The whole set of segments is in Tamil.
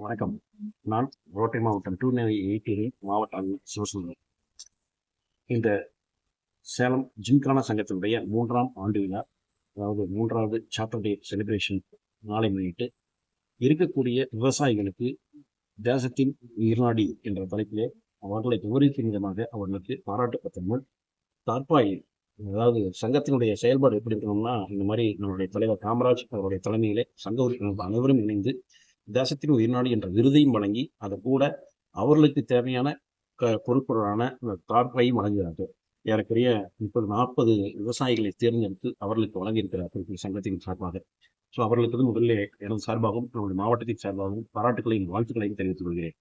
வணக்கம். நான் ரோட்டை மாவட்டம் டூ நைன் எயிட்டில் மாவட்ட ஆளுநர் சிவசுந்தரம் இந்த சேலம் ஜிம்கானா சங்கத்தினுடைய மூன்றாம் ஆண்டு விழா அதாவது மூன்றாவது சாட்டர்டே செலிப்ரேஷன் நாளை முன்னிட்டு இருக்கக்கூடிய விவசாயிகளுக்கு தேசத்தின் உயிர்நாடி என்ற தலைப்பிலே அவர்களை விவரிக்கும் விதமாக அவர்களுக்கு பாராட்டு பத்திரங்கள் தற்பாயில் அதாவது சங்கத்தினுடைய செயல்பாடு எப்படி இருக்கணும்னா இந்த மாதிரி நம்மளுடைய தலைவர் காமராஜ் அவருடைய தலைமையிலே சங்க உறுப்பினர்கள் அனைவரும் இணைந்து தேசத்தின் உயிர்நாடு என்ற விருதையும் வழங்கி அதை கூட அவர்களுக்கு தேவையான க பொருட்களான தார்ப்பையும் வழங்குகிறார்கள். ஏறக்குறைய முப்பது நாற்பது விவசாயிகளை தேர்ந்தெடுத்து அவர்களுக்கு வழங்கியிருக்கிறார்கள் சங்கத்தின் சார்பாக. ஸோ அவர்களுக்கு வந்து முதல்ல எனது சார்பாகவும் நம்முடைய மாவட்டத்தின் சார்பாகவும் பாராட்டுகளையும் வாழ்த்துக்களையும் தெரிவித்துக் கொள்கிறேன்.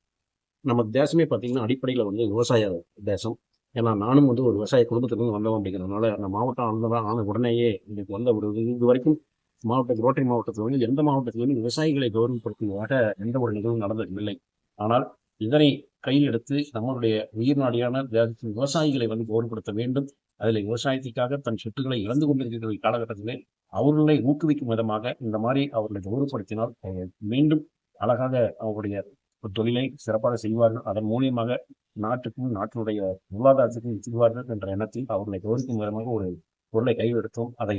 நம்ம தேசமே பார்த்தீங்கன்னா அடிப்படையில் வந்து விவசாய தேசம். ஏன்னா நானும் வந்து ஒரு விவசாய குடும்பத்திலிருந்து வந்தோம் அப்படிங்கிறதுனால அந்த மாவட்டம் ஆனதான் ஆன உடனேயே இன்னைக்கு வந்த ஒரு இது வரைக்கும் மாவட்டத்தில் ரோட்டரி மாவட்டத்தில் எந்த மாவட்டத்திலும் விவசாயிகளை கௌரவப்படுத்துவதாக எந்த ஒரு நிகழ்வும் நடந்ததில்லை ஆனால் இதனை கையில் எடுத்து நம்மளுடைய உயிர் நாடியான தேசத்தின் விவசாயிகளை வந்து கௌரவப்படுத்த வேண்டும். அதில் விவசாயத்திற்காக தன் சொத்துக்களை இழந்து கொண்டிருக்கிற காலகட்டத்திலே அவர்களை ஊக்குவிக்கும் விதமாக இந்த மாதிரி அவர்களை கௌரவப்படுத்தினால் மீண்டும் அழகாக அவருடைய ஒரு தொழிலை சிறப்பாக செய்வார்கள். அதன் மூலியமாக நாட்டுக்கும் நாட்டினுடைய பொருளாதாரத்துக்கும் செய்வார்கள் என்ற எண்ணத்தில் அவர்களை கௌரவிக்கும் விதமாக ஒரு பொருளை கையில் எடுத்தோம். அதை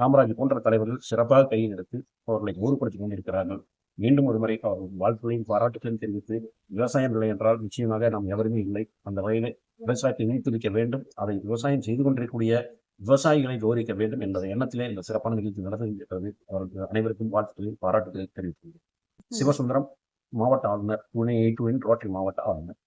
காமராஜ் போன்ற தலைவர்கள் சிறப்பாக கையில் எடுத்து அவர்களை ஊர்படுத்தி கொண்டிருக்கிறார்கள். மீண்டும் ஒரு முறை அவர்கள் வாழ்த்துக்களையும் பாராட்டுகளையும் தெரிவித்து விவசாயம் இல்லை என்றால் நிச்சயமாக நாம் எவருமே இல்லை. அந்த வகையில் விவசாயத்தை நீர்த்துவிக்க வேண்டும். அதை விவசாயம் செய்து கொண்டிருக்கக்கூடிய விவசாயிகளை கௌரவிக்க வேண்டும் என்ற எண்ணத்திலே இந்த சிறப்பான நிகழ்ச்சி நடந்திருக்கிறது அவர்களுக்கு அனைவருக்கும் வாழ்த்துக்களையும் பாராட்டுகளையும் தெரிவித்துள்ளேன் சிவசுந்தரம் மாவட்ட ஆளுநர் புனே எயிட் ரோட்டரி மாவட்ட ஆளுநர்.